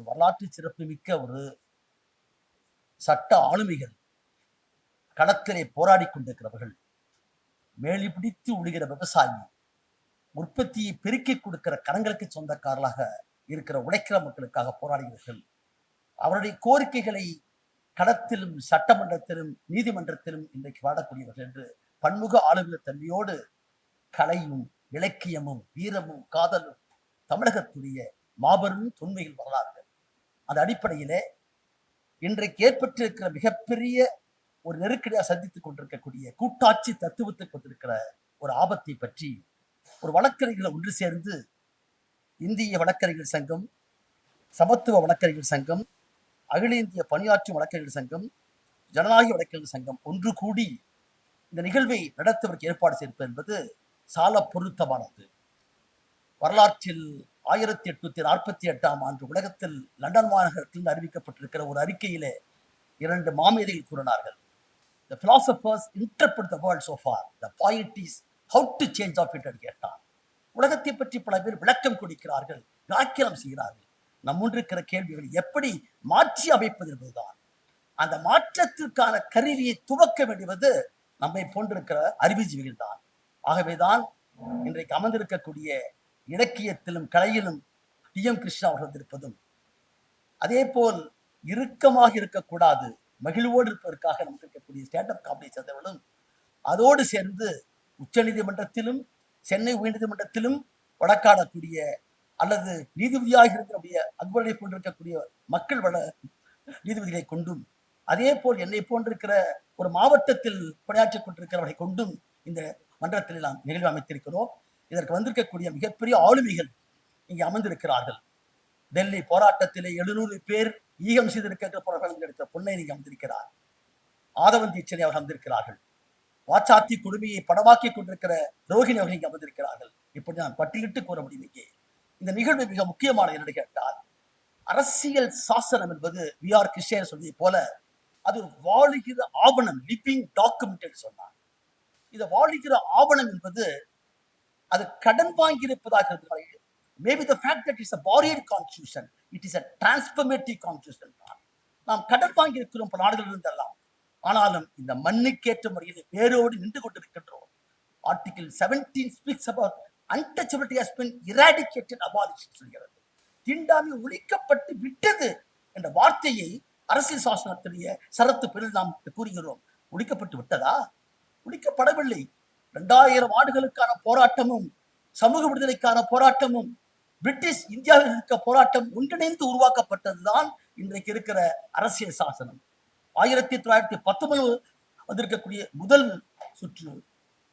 ஒரு வரலாற்று சிறப்புமிக்க ஒரு சட்ட ஆளுமைகள் களத்திலே போராடி கொண்டிருக்கிறவர்கள் மேலி பிடித்து உழுகிற விவசாயி உற்பத்தியை பெருக்கிக் கொடுக்கிற கரங்களுக்கு சொந்தக்காரர்களாக இருக்கிற உழைக்கிற மக்களுக்காக போராடுகிறார்கள் அவருடைய கோரிக்கைகளை களத்திலும் சட்டமன்றத்திலும் நீதிமன்றத்திலும் இன்றைக்கு வாடக்கூடியவர்கள் என்று பன்முக ஆளுநர் தன்மையோடு கலையும் இலக்கியமும் வீரமும் காதலும் தமிழகத்துடைய மாபெரும் தொன்மையில் வரலாறு. அந்த அடிப்படையிலே இன்றைக்கு ஏற்பட்டிருக்கிற மிகப்பெரிய ஒரு நெருக்கடியாக சந்தித்துக் கொண்டிருக்கக்கூடிய கூட்டாட்சி தத்துவத்தை கொண்டிருக்கிற ஒரு ஆபத்தை பற்றி ஒரு வழக்கறிஞர்களை ஒன்று சேர்ந்து இந்திய வழக்கறிஞர் சங்கம் சமத்துவ வழக்கறிஞர் சங்கம் அகில இந்திய பணியாற்றும் வழக்கறிஞர் சங்கம் ஜனநாயக வழக்கறிஞர் சங்கம் ஒன்று கூடி இந்த நிகழ்வை நடத்துவதற்கு ஏற்பாடு செய்திருப்பது என்பது சால பொருத்தமானது. வரலாற்றில் ஆயிரத்தி எட்நூத்தி நாற்பத்தி எட்டாம் ஆண்டு உலகத்தில் லண்டன் மாநகரத்தில் அறிவிக்கப்பட்டிருக்கிற ஒரு அறிக்கையிலே இரண்டு மாமேதைகள் கூறினார்கள். The philosophers interpret the world so far. The point is how to change of கேட்டார் உலகத்தை பற்றி பல பேர் விளக்கம் கொடுக்கிறார்கள் வியாக்கியம் செய்கிறார்கள். நம்முன்றிருக்கிற கேள்விகளை எப்படி மாற்றி அமைப்பது என்பதுதான். அந்த மாற்றத்திற்கான கருவியை துவக்க வேண்டியது நம்மை போன்றிருக்கிற அறிவுஜீவிகள் தான் ஆகவேதான் இன்றைக்கு அமர்ந்திருக்கக்கூடிய இலக்கியத்திலும் கலையிலும் டி எம் கிருஷ்ணா அவர்கள் வந்திருப்பதும் அதே போல் இறுக்கமாக இருக்கக்கூடாது மகிழ்வோடு இருப்பதற்காக நமக்கு இருக்கக்கூடிய ஸ்டாண்டப் காமெடி சேர்ந்தவர்களும் அதோடு சேர்ந்து உச்சநீதிமன்றத்திலும் சென்னை உயர்நீதிமன்றத்திலும் வழக்காடக்கூடிய அல்லது நீதிபதியாக இருக்கக்கூடிய அக்பரை கொண்டிருக்கக்கூடிய மக்கள் வள நீதிபதிகளை கொண்டும் அதே போல் என்னை போன்றிருக்கிற ஒரு மாவட்டத்தில் பணியாற்றிக் கொண்டிருக்கிறவர்களை கொண்டும் இந்த மன்றத்தில் நாம் நிகழ்வு அமைத்திருக்கிறோம். இதற்கு வந்திருக்கக்கூடிய மிகப்பெரிய ஆளுமைகள் இங்கே அமர்ந்திருக்கிறார்கள். டெல்லி போராட்டத்திலே எழுநூறு பேர் ஈகம் செய்திருக்கிற போராட்டம் எடுத்த பொன்னை நீங்க அமர்ந்திருக்கிறார். ஆதவன் தீட்சனை அவர் அமர்ந்திருக்கிறார்கள். வாச்சாத்தி கொடுமையை படமாக்கி கொண்டிருக்கிற ரோஹிணி அவர்கள் இங்கே அமர்ந்திருக்கிறார்கள். இப்படி நான் பட்டியலிட்டு கூற முடியும் இங்கே. இந்த நிகழ்வு மிக முக்கியமானது என்று கேட்டால் அரசியல் சாசனம் என்பது வி ஆர் கிருஷ்ணன் சொல்வதை போல அது ஒரு வாழுகிற ஆவணம் லிவிங் டாக்குமெண்ட் சொன்னார். இந்த வாழுகிற ஆவணம் என்பது அது கடன் வாங்கியிருப்பதாக இருக்கிறார்கள். Maybe the fact that is a barrier constitution it is a transformative constitution தான் நாம் கடன் வாங்கியிருக்கிறோம் பல நாடுகளில் இருந்தெல்லாம். ஆனாலும் இந்த மண்ணுக்கேற்ற முறையில் வேரோடு நின்று கொண்டிருக்கின்றோம். Article seventeen speaks about untouchability has been eradicated abolition சொல்கிறது. தீண்டாமை ஒழிக்கப்பட்டு விட்டது என்ற வார்த்தையை அரசியல் சாசனத்துடைய சரத்து பெரில் நாம் கூறுகிறோம். ஒழிக்கப்பட்டு விட்டதா? ஒழிக்கப்படவில்லை. இரண்டாயிரம் ஆண்டுகளுக்கான போராட்டமும் சமூக விடுதலைக்கான போராட்டமும் பிரிட்டிஷ் இந்தியாவில் இருக்க போராட்டம் ஒன்றிணைந்து உருவாக்கப்பட்டதுதான் இன்றைக்கு இருக்கிற அரசியல் சாசனம். ஆயிரத்தி தொள்ளாயிரத்தி பத்தொன்பது வந்திருக்கக்கூடிய முதல் சுற்று.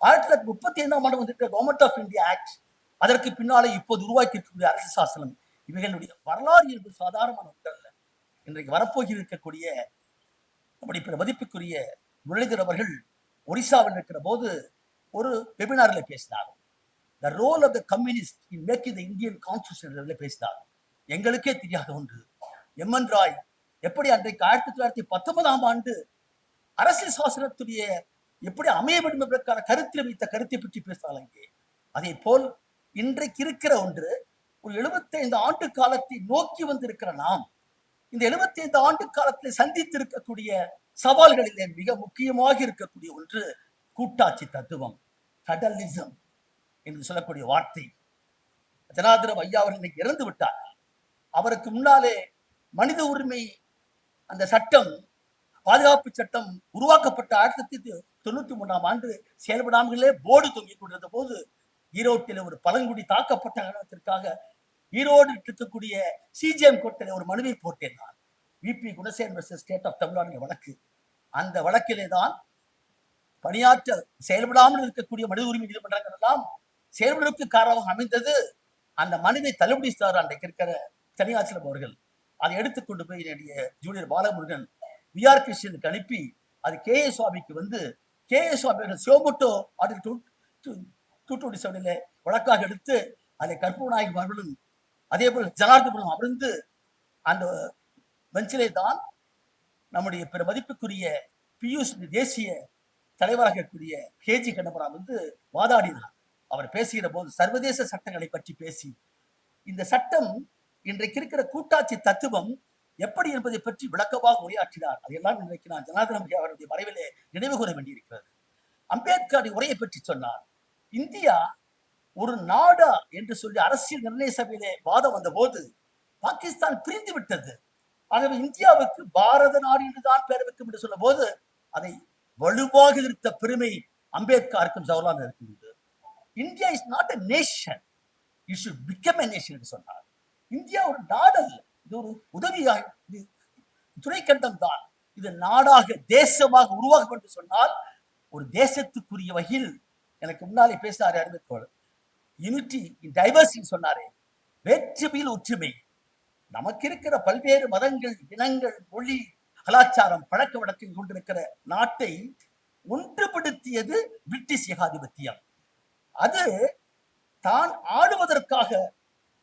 ஆயிரத்தி தொள்ளாயிரத்தி முப்பத்தி ஐந்தாம் ஆண்டு வந்திருக்கிற கவர்மெண்ட் ஆஃப் இந்தியா ஆக்ட் அதற்கு பின்னாலே இப்போது உருவாக்கி இருக்கக்கூடிய அரசியல் சாசனம். இவைகளுடைய வரலாறு என்பது சாதாரணமான ஒன்றல்ல. இன்றைக்கு வரப்போகி இருக்கக்கூடிய நம்முடைய மதிப்புக்குரிய முரளிதர் அவர்கள் ஒரிசாவில் இருக்கிற போது ஒரு வெபினார்ல பேசினார். The role of the communist in making the Indian constitution பேசினார். எங்களுக்கே தெரியாத ஒன்று. எம் என் ராய் எப்படி அன்றைக்கு ஆயிரத்தி தொள்ளாயிரத்தி பத்தொன்பதாம் ஆண்டு அரசியல் சாசனத்துடைய எப்படி அமைய வேண்டும் என்பதற்கான கருத்தில் வைத்த கருத்தை பற்றி பேசினார் அங்கே. அதே போல் இன்றைக்கு இருக்கிற ஒன்று ஒரு 75 ஆண்டு காலத்தை நோக்கி வந்திருக்கிற நாம் இந்த 75 ஆண்டு காலத்தில் சந்தித்திருக்கக்கூடிய சவால்களிலே மிக முக்கியமாக இருக்கக்கூடிய ஒன்று கூட்டாட்சி தத்துவம் ஃபெடரலிசம் என்று சொல்லக்கூடிய வார்த்தை. ஜனாதிரம் ஐயா அவர்கள் இன்னைக்கு இறந்து விட்டார். அவருக்கு முன்னாலே மனித உரிமை அந்த சட்டம் பாதுகாப்பு சட்டம் உருவாக்கப்பட்ட ஆயிரத்தி தொண்ணூத்தி மூணாம் ஆண்டு செயல்படாமலே போர்டு தொங்கிக் கொண்டிருந்த போது ஈரோட்டில் ஒரு பழங்குடி தாக்கப்பட்ட காரணத்திற்காக ஈரோடு இருக்கக்கூடிய சிஜிஎம் கோர்ட்டில் ஒரு மனுவை போட்டேன் நான் VP Gunasekar state of Tamil Nadu வழக்கு. அந்த வழக்கிலே தான் பணியாற்ற செயல்படாமல் இருக்கக்கூடிய மனித உரிமை நீதிமன்றங்கள் எல்லாம் செயல்படுவதற்கு காரணமாக அமைந்தது. அந்த மனுவை தள்ளுபடி செய்தார் அன்றைக்கு இருக்கிற தனியாச்சலம் அவர்கள். அதை எடுத்துக்கொண்டு போய் என்னுடைய ஜூனியர் பாலமுருகன் வி ஆர் கிருஷ்ணனுக்கு அனுப்பி அது கே ஏ சுவாமிக்கு வந்து கே ஏ சுவாமி அவர்கள் சிவமோட்டோ டூ டூ டுவெண்ட்டி செவனில் வழக்காக எடுத்து அதை கற்பூநாயகம் அவர்களும் அதே போல் ஜனார்தபுரம் அமர்ந்து அந்த பெஞ்சிலே தான் நம்முடைய பிற மதிப்புக்குரிய பியூஷ் தேசிய தலைவராக இருக்கக்கூடிய கேஜி கண்ணபுரம் வந்து வாதாடினார். அவர் பேசுகிற போது சர்வதேச சட்டங்களை பற்றி பேசி இந்த சட்டம் இன்றைக்கு இருக்கிற கூட்டாட்சி தத்துவம் எப்படி என்பதை பற்றி விளக்கமாக உரையாற்றினார். அதையெல்லாம் இன்றைக்கு நான் ஜனார்தன அவருடைய மறைவிலே நினைவு கூற வேண்டியிருக்கிறது. அம்பேத்கரின் உரையை பற்றி சொன்னார். இந்தியா ஒரு நாடா என்று சொல்லி அரசியல் நிர்ணய சபையிலே வாதம் வந்த போது பாகிஸ்தான் பிரிந்து விட்டது ஆகவே இந்தியாவுக்கு பாரத நாடு என்றுதான் பெயர் வைக்கும் என்று சொன்ன போது அதை வலுவாக இருந்த பெருமை அம்பேத்கருக்கும் ஜவஹர்லால் நேருக்கு India is not a nation you should become a nation என்று சொன்னார். இந்தியா ஒரு நாடு அல்ல. இது ஒரு உதவியாக இது துணைக்கண்டம் தான். இது நாடாக தேசமாக உருவாகும் என்று சொன்னால் ஒரு தேசத்துக்குரிய வகையில் எனக்கு முன்னாலே பேசினார் அருமைத்தோடு யூனிட்டி இன் டைவர்சிட்டி சொன்னாரே. வேற்றுமையில் ஒற்றுமை. நமக்கு இருக்கிற பல்வேறு மதங்கள் இனங்கள் மொழி கலாச்சாரம் பழக்க வழக்கம் கொண்டிருக்கிற நாட்டை ஒன்றுபடுத்தியது பிரிட்டிஷ் ஏகாதிபத்தியம். அது தான் ஆளுவதற்காக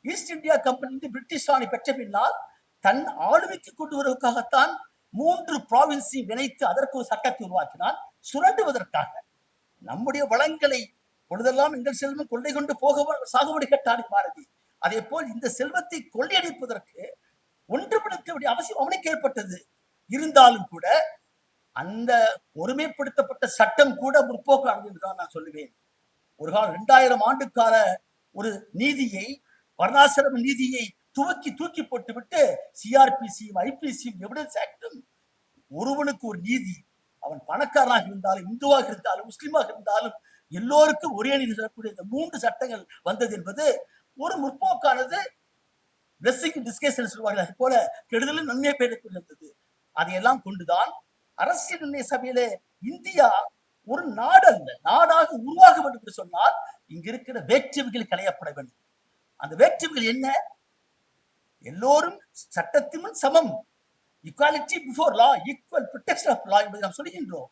ஈஸ்ட் இந்தியா கம்பெனி பிரிட்டிஷ் ராணி பெற்ற பின்னால் தன் ஆளுமைக்கு கொண்டு வருவதற்காகத்தான் மூன்று ப்ராவின்ஸை இணைத்து அதற்கு ஒரு சட்டத்தை உருவாக்கினான். சுரண்டுவதற்காக. நம்முடைய வளங்களை பொழுதெல்லாம் எங்கள் செல்வம் கொள்ளை கொண்டு போக சாகுபடி கட்டானி பாரதி. அதே போல் இந்த செல்வத்தை கொள்ளையடிப்பதற்கு ஒன்றுபடுத்த வேண்டிய அவசியம் அவனுக்கு ஏற்பட்டது. இருந்தாலும் கூட அந்த ஒருமைப்படுத்தப்பட்ட சட்டம் கூட முற்போக்கானது என்றுதான் நான் சொல்லுவேன். ஒரு காலம் இரண்டாயிரம் ஆண்டுக்கால ஒரு நீதியை வர்ணாசிரம நீதியை துவக்கி தூக்கி போட்டு விட்டு சிஆர்பிசியும் ஐபிசியும் எவிடன்ஸ் ஆக்டும் ஒருவனுக்கு ஒரு நீதி அவன் பணக்காரனாக இருந்தாலும் இந்துவாக இருந்தாலும் முஸ்லீமாக இருந்தாலும் எல்லோருக்கும் ஒரே நீதி சொல்லக்கூடிய இந்த மூன்று சட்டங்கள் வந்தது என்பது ஒரு முற்போக்கானது பிளஸிங் சொல்வார்கள் அது போல கெடுதலும் நன்மையை பெயரக்கூடியது அதையெல்லாம் கொண்டுதான் அரசியல் நிர்ணய சபையிலே இந்தியா ஒரு நாடு அல்ல நாடாக உருவாக வேண்டும் என்று சொன்னால் இங்க இருக்கிற வேற்றுமைகள் களையப்பட வேண்டும். அந்த வேற்றுமைகள் என்ன? எல்லோரும் சட்டத்தின் முன் சமம். Equality before law equal protection of law என்பதை நாம் சொல்கின்றோம்.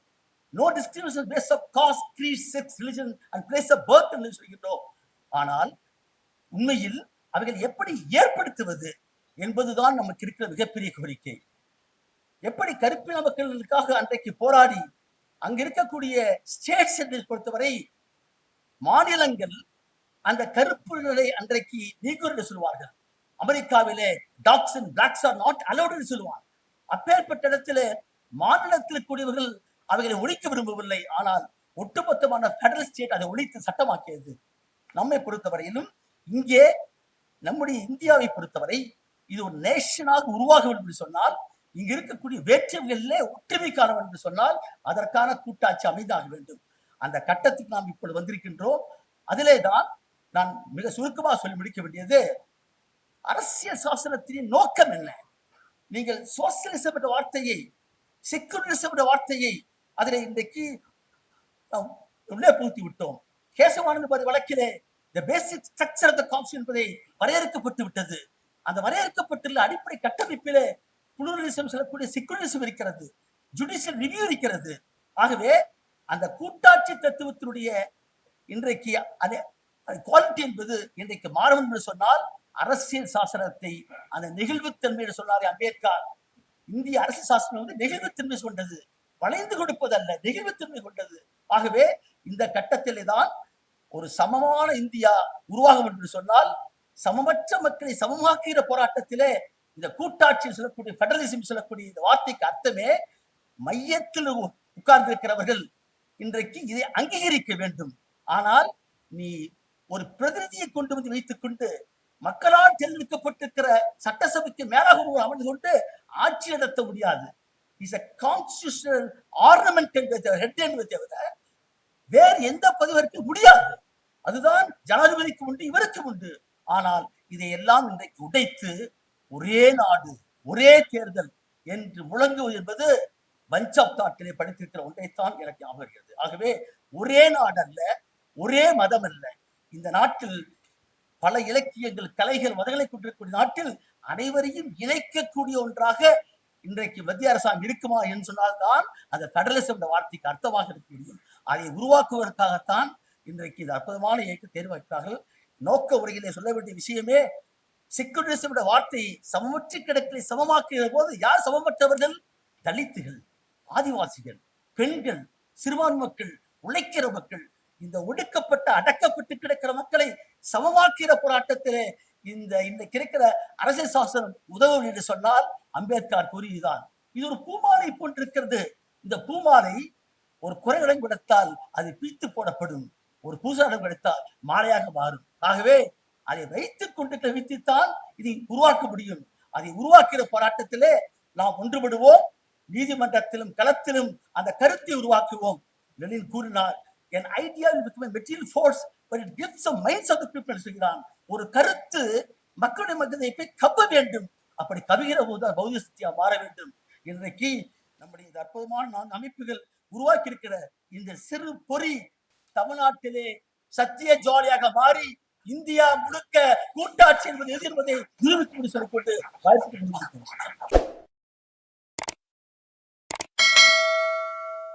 No discrimination base of caste creed sex religion and place of birth என்று சொல்கின்றோம். ஆனால் உண்மையில் அவைகள் எப்படி ஏற்படுத்துவது என்பதுதான் நமக்கு இருக்கிற மிகப்பெரிய கோரிக்கை. எப்படி கருப்பின மக்களுக்காக அன்றைக்கு போராடி அங்க இருக்கக்கூடிய ஸ்டேட்ஸ் பொறுத்தவரை மாநிலங்கள் அந்த கருப்புகளை அன்றைக்கு நீக்கூர் என்று சொல்வார்கள் அமெரிக்காவிலே dogs and blacks are not allowed சொல்லுவார் அப்பேற்பட்ட இடத்துல மாநிலத்தில் கூடியவர்கள் அவைகளை ஒழிக்க விரும்பவில்லை. ஆனால் ஒட்டுமொத்தமான பெடரல் ஸ்டேட் அதை ஒழித்து சட்டமாக்கியது. நம்மை பொறுத்தவரையிலும் இங்கே நம்முடைய இந்தியாவை பொறுத்தவரை இது ஒரு நேஷனாக உருவாக வேண்டும் என்று சொன்னால் இங்க இருக்கக்கூடிய வேற்றுமைகளிலே ஒற்றுமை காண வேண்டும் என்று சொன்னால் அதற்கான கூட்டாட்சி அமைந்தாக வேண்டும். அந்த கட்டத்துக்கு நாம் இப்பொழுது வந்திருக்கின்றோம். அதிலே தான் நான் மிக சுருக்கமாக சொல்லி முடிக்க வேண்டியது அரசியல் சாசனத்தின் நோக்கம் என்ன? நீங்கள் சோசியலிசம் என்ற வார்த்தையை செக்குலரிசம் என்ற வார்த்தையை அதில் இன்றைக்கு உள்ளே புகுத்தி விட்டோம். கேசவானந்த வழக்கிலே த பேசிக் ஸ்ட்ரக்சர் ஆஃப் த கான்ஸ்டியூன் என்பதை வரையறுக்கப்பட்டு விட்டது. அந்த வரையறுக்கப்பட்டுள்ள அடிப்படை கட்டமைப்பிலே புளூரலிசம் சொல்லக்கூடிய செக்குலரிசம் இருக்கிறது. ஜுடிஷியல் ரிவ்யூ இருக்கிறது. ஆகவே அந்த கூட்டாட்சி தத்துவத்தினுடைய இன்றைக்கு அது குவாலிட்டி என்பது இன்றைக்கு மாறும் என்று சொன்னால் அரசியல் சாசனத்தை அந்த நெகிழ்வுத்தன்மை என்று சொன்னாரே அம்பேத்கர். இந்திய அரசியல் சாசனம் வந்து நெகிழ்வுத்தன்மை கொண்டது. வளைந்து கொடுப்பதல்ல நெகிழ்வுத்தன்மை கொண்டது. ஆகவே இந்த கட்டத்திலே தான் ஒரு சமமான இந்தியா உருவாகும் என்று சொன்னால் சமமற்ற மக்களை சமமாக்குகிற போராட்டத்திலே இந்த கூட்டாட்சி சொல்லக்கூடிய பெடரலிசம் சொல்லக்கூடிய இந்த வார்த்தைக்கு அர்த்தமே மையத்தில் உட்கார்ந்திருக்கிறவர்கள் இன்றைக்கு இதை அங்கீகரிக்க வேண்டும். ஆனால் நீ ஒரு பிரதிநிதியை கொண்டு வந்து வைத்துக் கொண்டு மக்களால் தேர்ந்தெடுக்கப்பட்டிருக்கிற சட்டசபைக்கு மேலாக ஒருவர் அமர்ந்து கொண்டு ஆட்சி நடத்த முடியாது. இஸ் அ கான்ஸ்டியூஷனல் ஆர்னமெண்ட் என்பதை ஹெட் என்பதை தவிர வேறு எந்த பதிவிற்கு முடியாது. அதுதான் ஜனாதிபதிக்கு உண்டு இவருக்கு உண்டு. ஆனால் இதையெல்லாம் இன்றைக்கு உடைத்து ஒரே நாடு ஒரே தேர்தல் என்று முழங்குவது என்பது பஞ்ச் ஆஃப் தாட்டிலே படித்திருக்கிற ஒன்றைத்தான் எனக்கு ஞாபகம் வருகிறது ஆகவே ஒரே நாடு அல்ல ஒரே மதம் அல்ல இந்த நாட்டில் பல இலக்கியங்கள் கலைகள் மதங்களை கொண்டிருக்கக்கூடிய நாட்டில் அனைவரையும் இணைக்கக்கூடிய ஒன்றாக இன்றைக்கு மத்திய அரசாங்கம் இருக்குமா என்று சொன்னால்தான் அந்த பெடரலிசம் என்ற வார்த்தைக்கு அர்த்தமாக இருக்க முடியும். அதை உருவாக்குவதற்காகத்தான் இன்றைக்கு இது அற்புதமான இயக்க தேர்வு நோக்க உரையிலே சொல்ல வேண்டிய விஷயமே செக்குலரிசம் வார்த்தை வார்த்தையை சமமற்ற கிடக்கிலே சமமாக்குகிற போது யார் சமமற்றவர்கள்? தலித்துகள் ஆதிவாசிகள் பெண்கள் சிறுபான் மக்கள் உழைக்கிற மக்கள் இந்த ஒடுக்கப்பட்ட அடக்கப்பட்டு கிடக்கிற மக்களை சமமாக்கிற போராட்டத்திலே இந்த இந்த கிடைக்கிற அரசியல் சாசனம் உதவும் என்று சொன்னால் அம்பேத்கர் கூறியதுதான். இது ஒரு பூமாலை போன்றிருக்கிறது. இந்த பூமாலை ஒரு குறையிடம் கொடுத்தால் அது பிரித்து போடப்படும். ஒரு பூசாரம் கிடைத்தால் மாலையாக மாறும். ஆகவே அதை வைத்துக் கொண்டு கவித்துத்தான் இதை உருவாக்க முடியும். அதை உருவாக்கிற போராட்டத்திலே நாம் ஒன்றுபடுவோம். நீதிமன்றத்திலும் களத்திலும் அந்த கருத்தை உருவாக்குவோம். லெனின் கூறினார் an idea material force but it gives minds of people சொல்கிறான். ஒரு கருத்து மக்களுடைய மக்களை போய் கவ வேண்டும். அப்படி கவிகிற போது பௌத்த சக்தியா மாற வேண்டும். இன்றைக்கு நம்முடைய இந்த அற்புதமான நான் அமைப்புகள் உருவாக்கி இருக்கிற இந்த சிறு பொறி தமிழ்நாட்டிலே சத்திய ஜாலியாக மாறி இந்தியா முழுக்க கூட்டாட்சி என்பது எதிர்ப்பதை நிரூபித்து சொல்லிக்கொண்டு வாழ்த்து